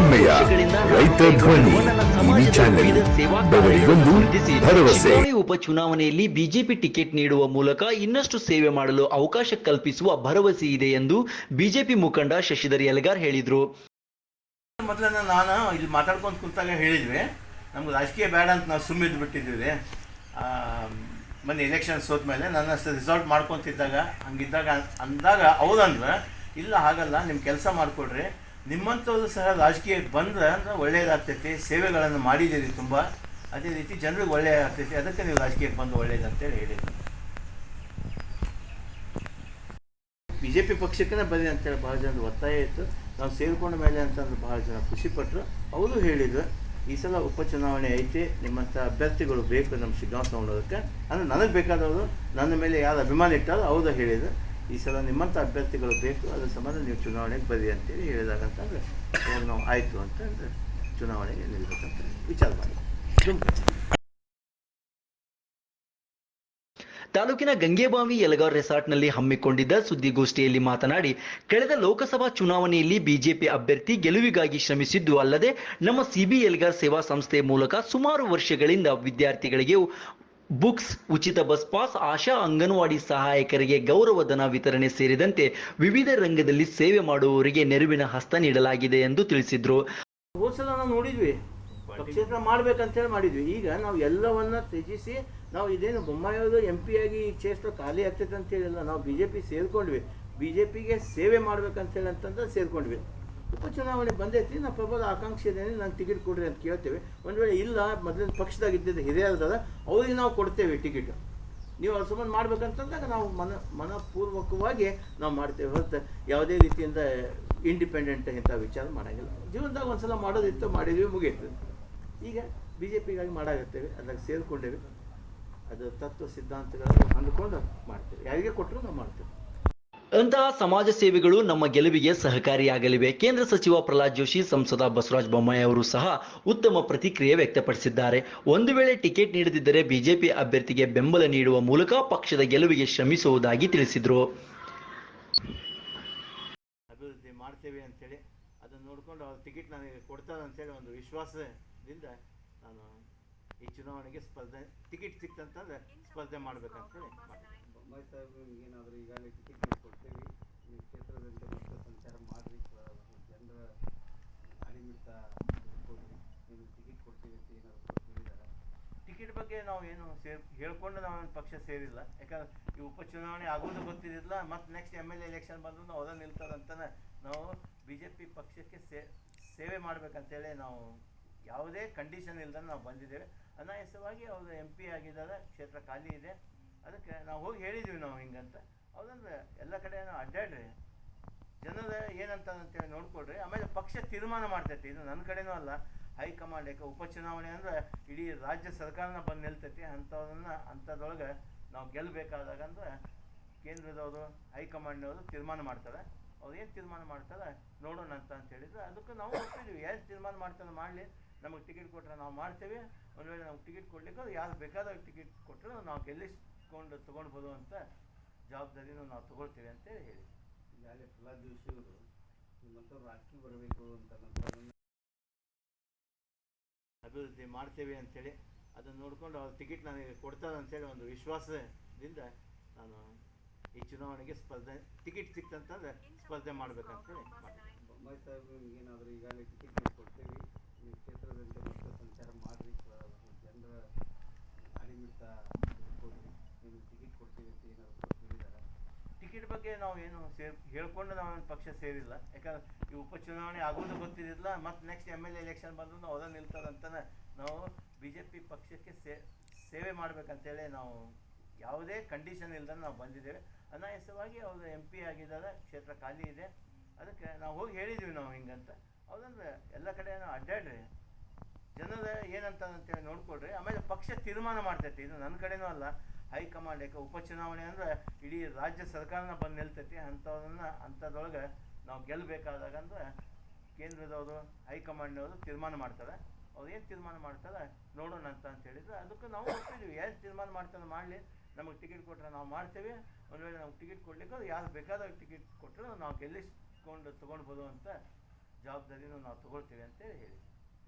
ಹೆಮ್ಮೆಯ ರೈತ ಧ್ವನಿ ಟಿವಿ ಚಾನೆಲ್. ಬೆವರಿಗೊಂದು ಭರವಸೆ. ಉಪಚುನಾವಣೆಯಲ್ಲಿ ಬಿಜೆಪಿ ಟಿಕೆಟ್ ನೀಡುವ ಮೂಲಕ ಇನ್ನಷ್ಟು ಸೇವೆ ಮಾಡಲು ಅವಕಾಶ ಕಲ್ಪಿಸುವ ಭರವಸೆ ಇದೆ ಎಂದು ಬಿಜೆಪಿ ಮುಖಂಡ ಶಶಿಧರ್ ಯಲಗಾರ್ ಹೇಳಿದ್ರು. ಮೊದಲನ್ನ ನಾನು ಇಲ್ಲಿ ಮಾತಾಡ್ಕೊಂಡು ಕುಂತಾಗ ಹೇಳಿದ್ವಿ. ನಮ್ಗೆ ರಾಜಕೀಯ ಬೇಡ ಅಂತ ನಾವು ಸುಮ್ಮಿದ್ದು ಬಿಟ್ಟಿದ್ದೀವಿ. ಮೊನ್ನೆ ಎಲೆಕ್ಷನ್ ಸೋತ ಮೇಲೆ ನನ್ನ ರಿಸಾಲ್ಟ್ ಮಾಡ್ಕೊತಿದ್ದಾಗ ಹಂಗಿದ್ದಾಗ ಅಂದಾಗ ಹೌದಂದ್ರೆ ಇಲ್ಲ ಹಾಗಲ್ಲ ನಿಮ್ಮ ಕೆಲಸ ಮಾಡಿಕೊಡ್ರಿ. ನಿಮ್ಮಂಥವ್ರು ಸಹ ರಾಜಕೀಯಕ್ಕೆ ಬಂದ್ರೆ ಅಂದ್ರೆ ಒಳ್ಳೆಯದಾಗ್ತೈತಿ ಸೇವೆಗಳನ್ನು ಮಾಡಿದ್ದೀರಿ ತುಂಬ. ಅದೇ ರೀತಿ ಜನರಿಗೆ ಒಳ್ಳೆಯದಾಗ್ತೈತಿ ಅದಕ್ಕೆ ನೀವು ರಾಜಕೀಯಕ್ಕೆ ಬಂದು ಒಳ್ಳೇದಂತೇಳಿ ಹೇಳಿದ್ರು ಬಿ ಜೆ ಪಿ ಪಕ್ಷಕ್ಕೇ ಬರೀ ಅಂತೇಳಿ ಭಾಳ ಜನ ಒತ್ತಾಯ ಇತ್ತು. ನಾವು ಸೇರಿಕೊಂಡ ಮೇಲೆ ಅಂತಂದ್ರೆ ಭಾಳ ಜನ ಖುಷಿಪಟ್ಟರು ಅವರು ಹೇಳಿದರು, ಈ ಸಲ ಉಪಚುನಾವಣೆ ಐತಿ, ನಿಮ್ಮಂಥ ಅಭ್ಯರ್ಥಿಗಳು ಬೇಕು ನಮ್ಮ ಶಿಗ್ಗಾಂವ್ ತಗೊಂಡೋದಕ್ಕೆ ಅಂದರೆ ನನಗೆ ಬೇಕಾದವರು ನನ್ನ ಮೇಲೆ ಯಾರು ಅಭಿಮಾನ ಇಟ್ಟಾರೋ ಅವರು ಹೇಳಿದ್ರು. ಈ ಸಲ ನಿಮ್ಮಂಥ ಅಭ್ಯರ್ಥಿಗಳು ಬೇಕು, ಅದ್ರ ಸಂಬಂಧ ನೀವು ಚುನಾವಣೆಗೆ ಬರಿ ಅಂತೇಳಿ ಹೇಳಿದಾಗ ಅಂತಂದರೆ ಅವಾಗ ನಾವು ಆಯಿತು ಅಂತಂದ್ರೆ ಚುನಾವಣೆಗೆ ನಿಲ್ಬೇಕಂತ ವಿಚಾರ ಮಾಡಿ. ತಾಲೂಕಿನ ಗಂಗೆಬಾವಿ ಯಲಗಾರ್ ರೆಸಾರ್ಟ್ನಲ್ಲಿ ಹಮ್ಮಿಕೊಂಡಿದ್ದ ಸುದ್ದಿಗೋಷ್ಠಿಯಲ್ಲಿ ಮಾತನಾಡಿ, ಕಳೆದ ಲೋಕಸಭಾ ಚುನಾವಣೆಯಲ್ಲಿ ಬಿಜೆಪಿ ಅಭ್ಯರ್ಥಿ ಗೆಲುವಿಗಾಗಿ ಶ್ರಮಿಸಿದ್ದು ಅಲ್ಲದೆ, ನಮ್ಮ ಸಿಬಿ ಯಲಗಾರ್ ಸೇವಾ ಸಂಸ್ಥೆ ಮೂಲಕ ಸುಮಾರು ವರ್ಷಗಳಿಂದ ವಿದ್ಯಾರ್ಥಿಗಳಿಗೆ ಬುಕ್ಸ್, ಉಚಿತ ಬಸ್ ಪಾಸ್, ಆಶಾ ಅಂಗನವಾಡಿ ಸಹಾಯಕರಿಗೆ ಗೌರವಧನ ವಿತರಣೆ ಸೇರಿದಂತೆ ವಿವಿಧ ರಂಗದಲ್ಲಿ ಸೇವೆ ಮಾಡುವವರಿಗೆ ನೆರವಿನ ಹಸ್ತ ನೀಡಲಾಗಿದೆ ಎಂದು ತಿಳಿಸಿದ್ರು. ನೋಡಿದ್ವಿ. ಪಕ್ಷೇತರ ಮಾಡ್ಬೇಕಂತೇಳಿ ಮಾಡಿದ್ವಿ. ಈಗ ನಾವು ಎಲ್ಲವನ್ನ ತ್ಯಜಿಸಿ ನಾವು ಇದೇನು ಬೊಮ್ಮಾಯಿಯವರು ಎಂ ಪಿ ಆಗಿ ಈ ಕ್ಷೇತ್ರ ಖಾಲಿ ಆಗ್ತೈತೆ ಅಂತ ಹೇಳಿಲ್ಲ ನಾವು ಬಿ ಜೆ ಪಿ ಸೇರ್ಕೊಂಡ್ವಿ. ಬಿ ಜೆ ಪಿಗೆ ಸೇವೆ ಮಾಡ್ಬೇಕಂತೇಳಿ ಅಂತಂದ್ರೆ ಸೇರ್ಕೊಂಡ್ವಿ. ಉಪಚುನಾವಣೆ ಬಂದೈತಿ ನಾವು ಪ್ರಬಲ ಆಕಾಂಕ್ಷಿ ಇದ್ದೇನೆ ನಂಗೆ ಟಿಕೆಟ್ ಕೊಡ್ರಿ ಅಂತ ಕೇಳ್ತೇವೆ. ಒಂದು ವೇಳೆ ಇಲ್ಲ, ಮೊದಲಿನ ಪಕ್ಷದಾಗ ಇದ್ದಿದ್ದು ಹಿರಿಯರದ ಅವ್ರಿಗೆ ನಾವು ಕೊಡ್ತೇವೆ ಟಿಕೆಟ್. ನೀವು ಅದು ಸಂಬಂಧ ಮಾಡ್ಬೇಕಂತಂದಾಗ ನಾವು ಮನ, ಮನಪೂರ್ವಕವಾಗಿ ನಾವು ಮಾಡ್ತೇವೆ ಹೊರತು ಯಾವುದೇ ರೀತಿಯಿಂದ ಇಂಡಿಪೆಂಡೆಂಟ್ ಇಂಥ ವಿಚಾರ ಮಾಡೋಂಗಿಲ್ಲ. ಜೀವನದಾಗ ಒಂದ್ಸಲ ಮಾಡೋದಿತ್ತು, ಮಾಡಿದ್ವಿ, ಮುಗೀತು. ಈಗ ಬಿ ಜೆ ಪಿಗಾಗಿ ಮಾಡಾಗತ್ತೇವೆ ಅದಕ್ಕೆ ಸೇರಿಕೊಂಡೇವೆ. ಅದು ತತ್ವ ಸಿದ್ಧಾಂತಗಳನ್ನು ಹೊಂದ್ಕೊಂಡು ಮಾಡ್ತೇವೆ. ಯಾರಿಗೆ ಕೊಟ್ಟರು ನಾವು ಮಾಡ್ತೇವೆ. ಅಂತಹ ಸಮಾಜ ಸೇವೆಗಳು ನಮ್ಮ ಗೆಲುವಿಗೆ ಸಹಕಾರಿಯಾಗಲಿವೆ. ಕೇಂದ್ರ ಸಚಿವ ಪ್ರಹ್ಲಾದ್ ಜೋಶಿ, ಸಂಸದ ಬಸವರಾಜ ಬೊಮ್ಮಾಯಿ ಅವರು ಸಹ ಉತ್ತಮ ಪ್ರತಿಕ್ರಿಯೆ ವ್ಯಕ್ತಪಡಿಸಿದ್ದಾರೆ. ಒಂದು ವೇಳೆ ಟಿಕೆಟ್ ನೀಡದಿದ್ದರೆ ಬಿಜೆಪಿ ಅಭ್ಯರ್ಥಿಗೆ ಬೆಂಬಲ ನೀಡುವ ಮೂಲಕ ಪಕ್ಷದ ಗೆಲುವಿಗೆ ಶ್ರಮಿಸುವುದಾಗಿ ತಿಳಿಸಿದರು. ಅಭಿವೃದ್ಧಿ ಮಾಡ್ತೇವೆ ಅಂತೇಳಿ ಅದನ್ನು ನೋಡಿಕೊಂಡು ಅವ್ರ ಟಿಕೆಟ್ ನನಗೆ ಕೊಡ್ತಾರೆ ಅಂತೇಳಿ ಒಂದು ವಿಶ್ವಾಸದಿಂದ ನಾನು ಈ ಚುನಾವಣೆಗೆ ಸ್ಪರ್ಧೆ, ಟಿಕೆಟ್ ಸಿಕ್ತಂತಂದ್ರೆ ಸ್ಪರ್ಧೆ ಮಾಡ್ಬೇಕಂತೇಳಿ ಈಗಾಗಲೇ ಟಿಕೆಟ್ ಕ್ಷೇತ್ರದಲ್ಲಿ ಸಂಚಾರ ಜನರ ಟಿಕೆಟ್ ಕೊಡ್ತೀವಿ ಏನಾದರೂ ಟಿಕೆಟ್ ಬಗ್ಗೆ ನಾವು ಏನು ಸೇರ್, ಹೇಳ್ಕೊಂಡು ನಾವು ಪಕ್ಷ ಸೇರಿಲ್ಲ. ಯಾಕಂದ್ರೆ ಈ ಉಪಚುನಾವಣೆ ಆಗೋದು ಗೊತ್ತಿರಲಿಲ್ಲ. ಮತ್ತು ನೆಕ್ಸ್ಟ್ ಎಂ ಎಲ್ ಎಲೆಕ್ಷನ್ ಬಂದ್ರು ನಾವು ಅದ ನಾವು ಬಿ ಜೆ ಪಿ ಪಕ್ಷಕ್ಕೆ ಸೇ, ಸೇವೆ ಮಾಡಬೇಕಂತೇಳಿ ನಾವು ಯಾವುದೇ ಕಂಡೀಷನ್ ಇಲ್ದೇ ನಾವು ಬಂದಿದ್ದೇವೆ. ಅನಾಯಾಸವಾಗಿ ಅವರು ಎಂ ಪಿ ಆಗಿದ್ದಾರೆ. ಕ್ಷೇತ್ರ ಖಾಲಿ ಇದೆ. ಅದಕ್ಕೆ ನಾವು ಹೋಗಿ ಹೇಳಿದ್ವಿ ನಾವು ಹಿಂಗಂತ. ಅವ್ರಂದ್ರೆ ಎಲ್ಲ ಕಡೆ ನಾವು ಅಡ್ಡಾಡ್ರಿ. ಜನರ ಏನಂತ ಅಂತೇಳಿ ನೋಡ್ಕೊಡ್ರಿ ಆಮೇಲೆ ಪಕ್ಷ ತೀರ್ಮಾನ ಮಾಡ್ತೈತಿ. ಇದು ನನ್ನ ಕಡೆನೂ ಅಲ್ಲ. ಹೈಕಮಾಂಡ್ ಯಾಕೆ ಉಪಚುನಾವಣೆ ಅಂದ್ರೆ ಇಡೀ ರಾಜ್ಯ ಸರ್ಕಾರನ ಬಂದು ನಿಲ್ತೈತಿ. ಅಂಥವ್ರನ್ನ ಅಂಥದ್ರೊಳಗೆ ನಾವು ಗೆಲ್ಲಬೇಕಾದಾಗ ಅಂದ್ರೆ ಕೇಂದ್ರದವರು, ಹೈಕಮಾಂಡ್ನವರು ತೀರ್ಮಾನ ಮಾಡ್ತಾರೆ. ಅವ್ರು ಏನು ತೀರ್ಮಾನ ಮಾಡ್ತಾರೆ ನೋಡೋಣ ಅಂತ ಅಂತ ಹೇಳಿದ್ರೆ ಅದಕ್ಕೆ ನಾವು ಒಪ್ಪಿದ್ವಿ ಏನು ತೀರ್ಮಾನ ಮಾಡ್ತಾರೆ ಮಾಡಲಿ. ನಮಗೆ ಟಿಕೆಟ್ ಕೊಟ್ಟರೆ ನಾವು ಮಾಡ್ತೇವೆ. ಒಂದು ವೇಳೆ ನಮ್ಗೆ ಟಿಕೆಟ್ ಕೊಡ್ಲಿಕ್ಕೆ ಯಾರು ಬೇಕಾದಾಗ ಟಿಕೆಟ್ ಕೊಟ್ಟರೆ ನಾವು ಗೆಲ್ಲಿಸ್ಕೊಂಡು ತೊಗೊಳ್ಬೋದು ಅಂತ ಜವಾಬ್ದಾರಿನೂ ನಾವು ತಗೊಳ್ತೀವಿ ಅಂತೇಳಿ ಹೇಳಿ ಈಗಾಗಲೇ ಪ್ರಹ್ಲಾದ್ ಜೋಶಿ ಅವರು ನಿಮ್ಮಂಥವ್ರು ರಾಜಕೀಯ ಬರಬೇಕು ಅಂತ ಅಭಿವೃದ್ಧಿ ಮಾಡ್ತೇವೆ ಅಂತೇಳಿ ಅದನ್ನು ನೋಡಿಕೊಂಡು ಅವ್ರ ಟಿಕೆಟ್ ನನಗೆ ಕೊಡ್ತಾರೆ ಅಂತೇಳಿ ಒಂದು ವಿಶ್ವಾಸದಿಂದ ನಾನು ಈ ಚುನಾವಣೆಗೆ ಸ್ಪರ್ಧೆ ಟಿಕೆಟ್ ಸಿಕ್ತಂತಂದ್ರೆ ಸ್ಪರ್ಧೆ ಮಾಡಬೇಕಂತೇಳಿ ಬೊಮ್ಮಾಯಿ ಸಾಹೇಬ್ರು ಏನಾದರೂ ಈಗಾಗಲೇ ಟಿಕೆಟ್ ನೀವು ಕೊಡ್ತೇವೆ ನಿಮ್ಮ ಕ್ಷೇತ್ರದಲ್ಲಿ ಮತ್ತೆ ಸಂಚಾರ ಮಾಡಿರಿ ಜನರ ಕೊಡ್ರಿ ಟಿಕೆಟ್ ಕೊಡ್ತೀವಿ ಅಂತ ಏನಾದರೂ ಟಿಕೆಟ್ ಬಗ್ಗೆ ನಾವು ಏನು ಸೇರ್, ಹೇಳ್ಕೊಂಡು ನಾವು ಒಂದು ಪಕ್ಷ ಸೇರಿಲ್ಲ. ಯಾಕಂದ್ರೆ ಈ ಉಪಚುನಾವಣೆ ಆಗೋದು ಗೊತ್ತಿರಲಿಲ್ಲ ಮತ್ತು ನೆಕ್ಸ್ಟ್ ಎಂ ಎಲ್ ಎಲೆಕ್ಷನ್ ಬಂದ್ರು ನಾವು ಅದ ನಾವು ಬಿ ಜೆ ಪಿ ಪಕ್ಷಕ್ಕೆ ಸೇ, ಸೇವೆ ಮಾಡಬೇಕಂತೇಳಿ ನಾವು ಯಾವುದೇ ಕಂಡೀಷನ್ ಇಲ್ದೇ ನಾವು ಬಂದಿದ್ದೇವೆ. ಅನಾಯಾಸವಾಗಿ ಅವರು ಎಂ ಪಿ ಆಗಿದ್ದಾರೆ, ಕ್ಷೇತ್ರ ಖಾಲಿ ಇದೆ. ಅದಕ್ಕೆ ನಾವು ಹೋಗಿ ಹೇಳಿದ್ವಿ ನಾವು ಹಿಂಗಂತ. ಅವ್ರಂದ್ರೆ ಎಲ್ಲ ಕಡೆ ಅಡ್ಡಾಡ್ರಿ. ಜನರ ಏನಂತ ಅಂತೇಳಿ ನೋಡ್ಕೊಡ್ರಿ ಆಮೇಲೆ ಪಕ್ಷ ತೀರ್ಮಾನ ಮಾಡ್ತೈತಿ. ಇದು ನನ್ನ ಕಡೆನೂ ಅಲ್ಲ. ಹೈಕಮಾಂಡ್, ಯಾಕೆ ಉಪಚುನಾವಣೆ ಅಂದ್ರೆ ಇಡೀ ರಾಜ್ಯ ಸರ್ಕಾರನ ಬಂದು ನಿಲ್ತೈತಿ, ಅಂಥವ್ರನ್ನ, ಅಂಥದ್ರೊಳಗೆ ನಾವು ಗೆಲ್ಲಬೇಕಾದಾಗ ಅಂದ್ರೆ ಕೇಂದ್ರದವರು, ಹೈಕಮಾಂಡ್ನವರು ತೀರ್ಮಾನ ಮಾಡ್ತಾರೆ. ಅವ್ರು ಏನು ತೀರ್ಮಾನ ಮಾಡ್ತಾರೆ? ನೋಡೋಣ ಅಂತ ಅಂತ ಹೇಳಿದ್ರೆ ಅದಕ್ಕೆ ನಾವು ಒಪ್ಪಿದ್ವಿ. ಏನು ತೀರ್ಮಾನ ಮಾಡ್ತಾರೆ ಮಾಡಲಿ. ನಮಗೆ ಟಿಕೆಟ್ ಕೊಟ್ಟರೆ ನಾವು ಮಾಡ್ತೇವೆ. ಒಂದು ವೇಳೆ ನಮ್ಗೆ ಟಿಕೆಟ್ ಕೊಡ್ಲಿಕ್ಕೆ ಯಾರು ಬೇಕಾದಾಗ ಟಿಕೆಟ್ ಕೊಟ್ಟರೆ ನಾವು ಗೆಲ್ಲಿಸ್ಕೊಂಡು ತೊಗೊಳ್ಬೋದು ಅಂತ ಜವಾಬ್ದಾರಿನೂ ನಾವು ತೊಗೊಳ್ತೀವಿ ಅಂತೇಳಿ ಹೇಳಿ.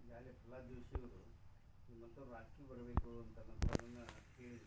ಈಗಾಗಲೇ ಪ್ರಹ್ಲಾದ್ ಜೋಶಿ ಅವರು ಹತ್ರ ರಾಜಕೀಯ ಬರಬೇಕು ಅಂತ ಕೇಳಿ